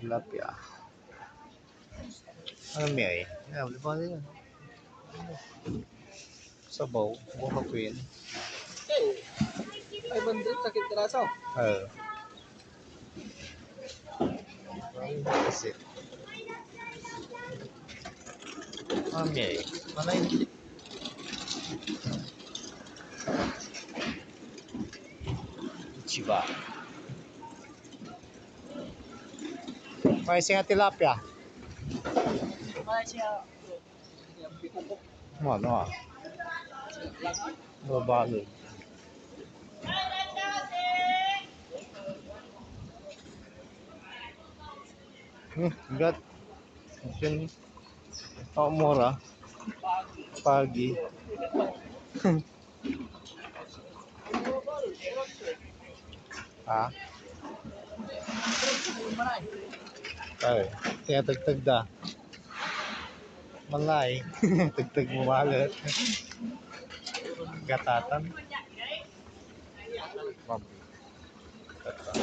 tilapia. Ano may ay? Yeah, wala ba nila? Sabaw, buha queen. Hey, 500 sakit tiraso. Oo. Kasi. Ano may ay? Manay. Ichiba. Ichiba. Singa tilapia. Ano ah? Babalo. Hmm, gat. Yan. Oh, mura. Pagi. ha? Ay, tinatagtag da. Malay. Tagtag mo wallet. Gatatan. Ma'am. Gatatan.